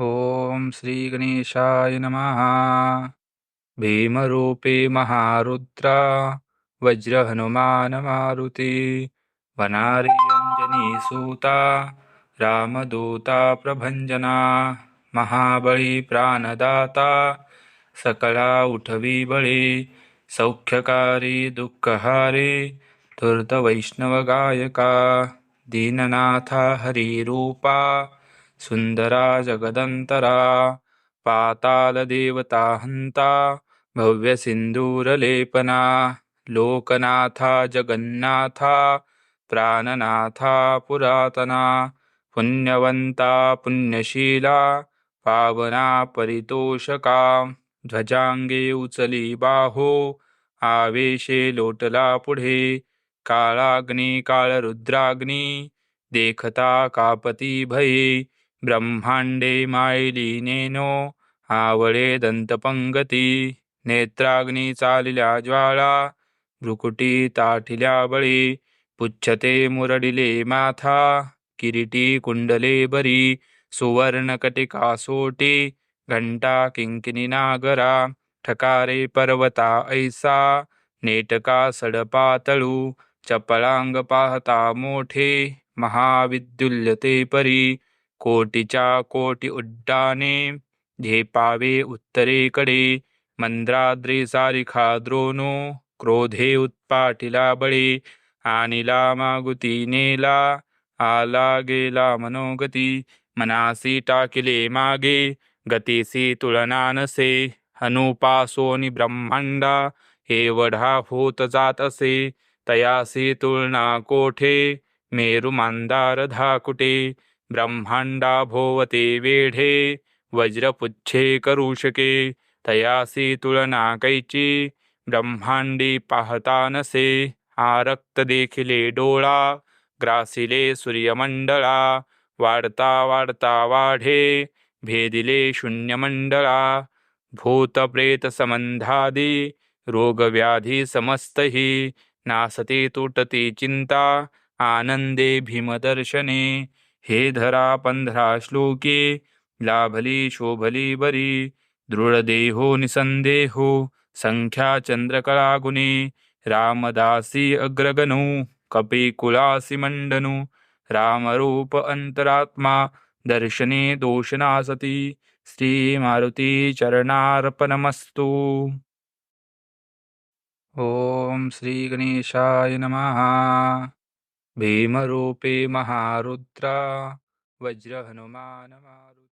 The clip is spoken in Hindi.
ॐ श्रीगणेशाय नमः। भीमरूपे महारुद्रा, वज्रहनुमानमारुति, वनारी अञ्जनीसूता रामदूता महाबळी प्राणदाता, सकला उठवी बळी, सौख्यकारी दुःखहारी धूर्तवैष्णवगायका दीननाथा हरिरूपा सुन्दरा जगदन्तरा पातालदेवता हन्ता भव्यसिन्दूरलेपना, लोकनाथा जगन्नाथा, प्राणनाथा पुरातना, पुण्यवन्ता पुण्यशीला, पावना परितोषका ध्वजांगे उचली बाहो, आवेशे लोटला पुढे काळाग्नी काळरुद्राग्नी देखता कापती भये ब्रह्मांडे मायली नेनो आवळे दंतपंगती नेत्राग्नी चालिल्या ज्वाळा भ्रुकुटी ताठिल्या बळी पुच्छते मुरडिले माथा किरीटी कुंडले बरी सुवर्णकटिका सोटी घंटा किंकिनी नागरा ठकारे पर्वता ऐसा नेटका सडपातळू चपळांग पाहता मोठे महाविद्युल्यते परी कोटीच्या कोटी उड्डाणे झेपावे उत्तरेकडे मंद्राद्री सारिखा द्रोणो क्रोधे उत्पाटिला बळे आणिला मागुती नेला आला गेला मनोगती मनासी टाकिले मागे गतीसी तुलना नसे अनुपासोनी ब्रह्मांडा हे वढा होत जात असे तयासी तुलना कोठे मेरु मंदार धाकुटे ब्रह्मांडा भोवते वेढे, वज्रपुच्छे करुषके तयासी तुलना कैची ब्रह्मांडी पाहता नसे आरक्त देखिले डोळा, ग्रासिले सूर्यमंडळा वाढता वाढता वाढे, भेदिले शून्यमंडळा भूतप्रेत संबंधादी रोगव्याधी समस्तही, नासते तुटती चिंता, आनंदे भीमदर्शने हे धरा पंधरा श्लोके लाभली शोभली बरी दृढदेहो निसंदेहो संख्या चंद्रकला गुणे रामदासी अग्रगणू कपिकुलासी मंडनु रामरूप अंतरात्मा दर्शने दोषनासती श्री मारुती चरणार्पणमस्तु। ॐ श्री गणेशाय नमः। भीमरूपे महारुद्रा वज्रहनुमान मारुती